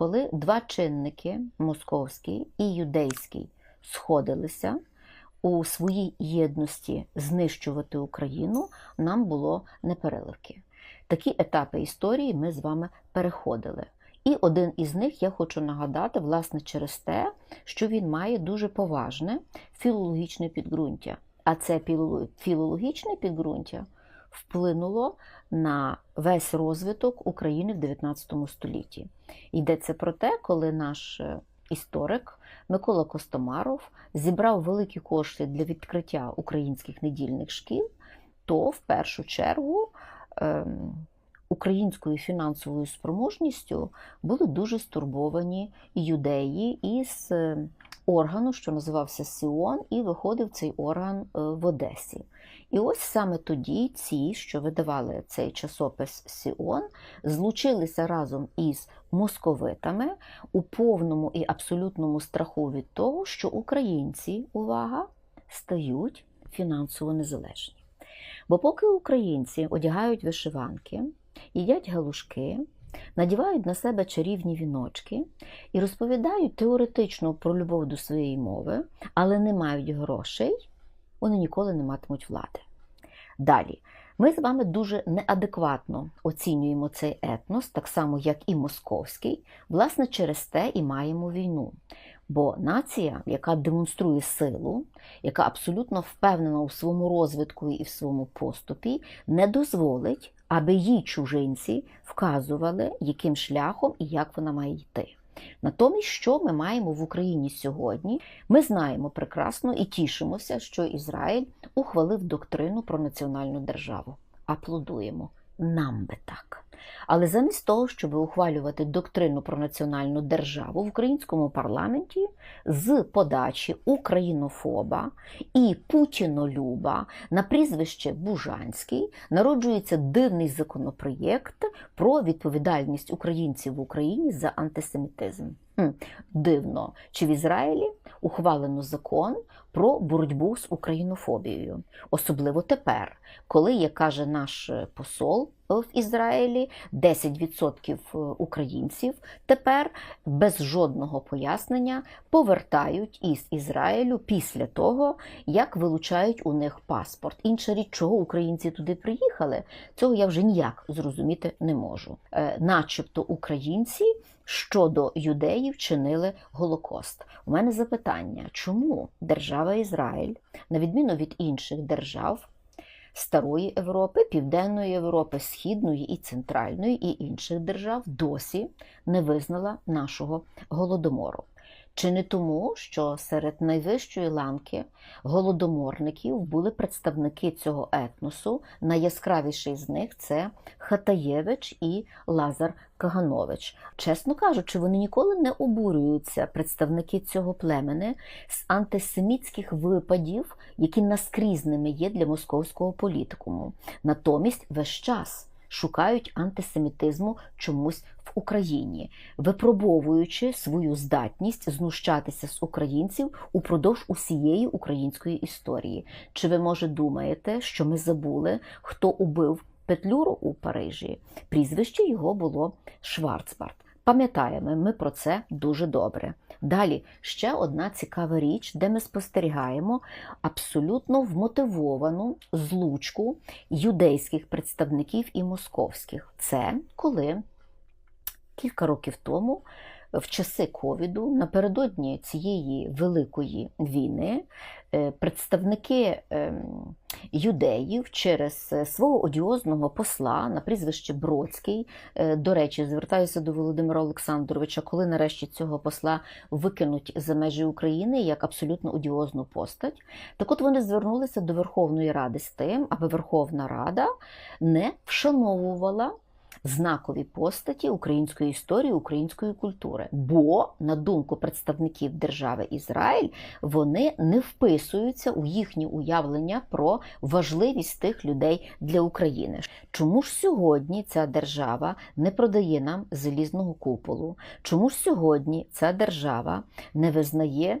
коли два чинники московський і юдейський сходилися у своїй єдності знищувати Україну, нам було непереливки. Такі етапи історії ми з вами переходили. І один із них я хочу нагадати, власне, через те, що він має дуже поважне філологічне підґрунтя. А це філологічне підґрунтя вплинуло на весь розвиток України в 19 столітті. Йдеться про те, коли наш е, історик Микола Костомаров зібрав великі кошти для відкриття українських недільних шкіл, то в першу чергу ем, українською фінансовою спроможністю були дуже стурбовані юдеї із е, органу, що називався Сіон, і виходив цей орган е, в Одесі. І ось саме тоді ці, що видавали цей часопис Сіон, злучилися разом із московитами у повному і абсолютному страху від того, що українці, увага, стають фінансово незалежні. Бо поки українці одягають вишиванки, їдять галушки, надівають на себе чарівні віночки і розповідають теоретично про любов до своєї мови, але не мають грошей, вони ніколи не матимуть влади. Далі, ми з вами дуже неадекватно оцінюємо цей етнос, так само як і московський, власне, через те і маємо війну. Бо нація, яка демонструє силу, яка абсолютно впевнена у своєму розвитку і в своєму поступі, не дозволить, аби їй чужинці вказували, яким шляхом і як вона має йти. Натомість, що ми маємо в Україні сьогодні? Ми знаємо прекрасно і тішимося, що Ізраїль ухвалив доктрину про національну державу. Аплодуємо. Нам би так. Але замість того, щоб ухвалювати доктрину про національну державу в українському парламенті з подачі українофоба і путінолюба на прізвище Бужанський народжується дивний законопроєкт про відповідальність українців в Україні за антисемітизм. Дивно, чи в Ізраїлі ухвалено закон про боротьбу з українофобією, особливо тепер, коли, як каже наш посол в Ізраїлі, 10% українців тепер без жодного пояснення повертають із Ізраїлю після того, як вилучають у них паспорт. Інша річ, чого українці туди приїхали, цього я вже ніяк зрозуміти не можу. Е, начебто українці щодо юдеїв чинили Голокост. У мене запитання, чому держава Ізраїль, на відміну від інших держав, Старої Європи, Південної Європи, Східної і Центральної і інших держав досі не визнала нашого голодомору. Чи не тому, що серед найвищої ланки голодоморників були представники цього етносу? Найяскравіший з них це Хатаєвич і Лазар Каганович. Чесно кажучи, вони ніколи не обурюються представники цього племени з антисемітських випадів, які наскрізними є для московського політикуму. Натомість весь час шукають антисемітизму чомусь в Україні, випробовуючи свою здатність знущатися з українців упродовж усієї української історії. Чи ви може думаєте, що ми забули, хто убив Петлюру у Парижі? Прізвище його було Шварцбарт. Пам'ятаємо ми про це дуже добре. Далі ще одна цікава річ, де ми спостерігаємо абсолютно вмотивовану злучку юдейських представників і московських. Це коли кілька років тому, в часи ковіду, напередодні цієї великої війни, е, представники ем, юдеїв через е, свого одіозного посла на прізвище Бродський. е, До речі, звертаюся до Володимира Олександровича, коли нарешті цього посла викинуть за межі України як абсолютно одіозну постать. Так от вони звернулися до Верховної Ради з тим, аби Верховна Рада не вшановувала. Знакові постаті української історії, української культури. Бо, на думку представників держави Ізраїль, вони не вписуються у їхні уявлення про важливість тих людей для України. Чому ж сьогодні ця держава не продає нам залізного куполу? Чому ж сьогодні ця держава не визнає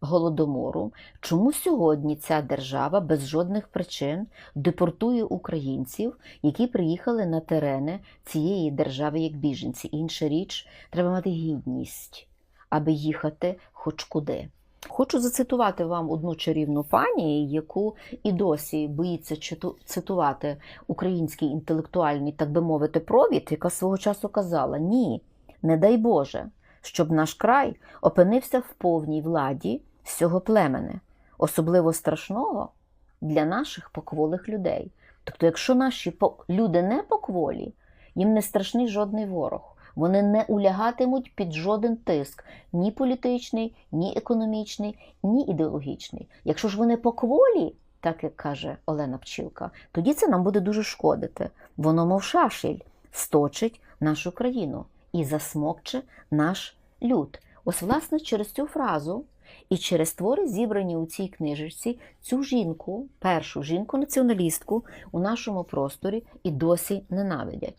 голодомору, чому сьогодні ця держава без жодних причин депортує українців, які приїхали на терени цієї держави як біженці. Інша річ, треба мати гідність, аби їхати хоч куди. Хочу зацитувати вам одну чарівну пані, яку і досі боїться цитувати український інтелектуальний, так би мовити, провід, яка свого часу казала: ні, не дай Боже, щоб наш край опинився в повній владі цього племени, особливо страшного для наших покволих людей. Тобто, якщо наші люди не покволі, їм не страшний жодний ворог. Вони не улягатимуть під жоден тиск, ні політичний, ні економічний, ні ідеологічний. Якщо ж вони покволі, так як каже Олена Пчілка, тоді це нам буде дуже шкодити. Воно, мов шашель, сточить нашу країну і засмокче наш люд. Ось, власне, через цю фразу і через твори, зібрані у цій книжечці, цю жінку, першу жінку-націоналістку у нашому просторі і досі ненавидять.